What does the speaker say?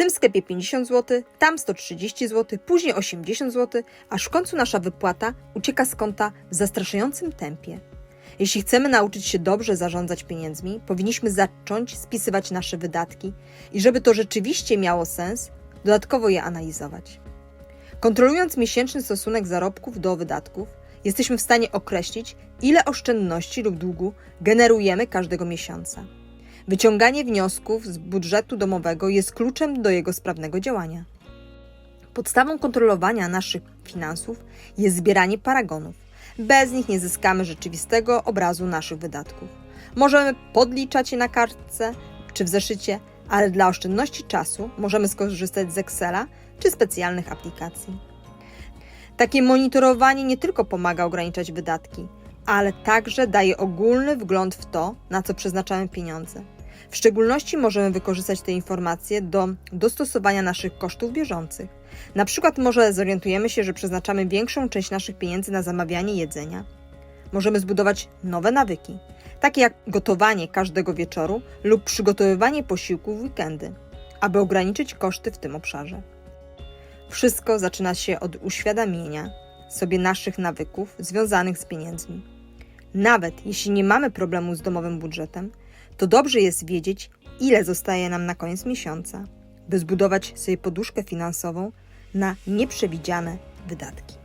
tym sklepie 50 zł, tam 130 zł, później 80 zł, aż w końcu nasza wypłata ucieka z konta w zastraszającym tempie. Jeśli chcemy nauczyć się dobrze zarządzać pieniędzmi, powinniśmy zacząć spisywać nasze wydatki i żeby to rzeczywiście miało sens, dodatkowo je analizować. Kontrolując miesięczny stosunek zarobków do wydatków, jesteśmy w stanie określić, ile oszczędności lub długu generujemy każdego miesiąca. Wyciąganie wniosków z budżetu domowego jest kluczem do jego sprawnego działania. Podstawą kontrolowania naszych finansów jest zbieranie paragonów. Bez nich nie zyskamy rzeczywistego obrazu naszych wydatków. Możemy podliczać je na kartce czy w zeszycie, ale dla oszczędności czasu możemy skorzystać z Excela czy specjalnych aplikacji. Takie monitorowanie nie tylko pomaga ograniczać wydatki, ale także daje ogólny wgląd w to, na co przeznaczamy pieniądze. W szczególności możemy wykorzystać te informacje do dostosowania naszych kosztów bieżących. Na przykład może zorientujemy się, że przeznaczamy większą część naszych pieniędzy na zamawianie jedzenia. Możemy zbudować nowe nawyki, takie jak gotowanie każdego wieczoru lub przygotowywanie posiłków w weekendy, aby ograniczyć koszty w tym obszarze. Wszystko zaczyna się od uświadomienia sobie naszych nawyków związanych z pieniędzmi. Nawet jeśli nie mamy problemu z domowym budżetem, to dobrze jest wiedzieć, ile zostaje nam na koniec miesiąca, by zbudować sobie poduszkę finansową na nieprzewidziane wydatki.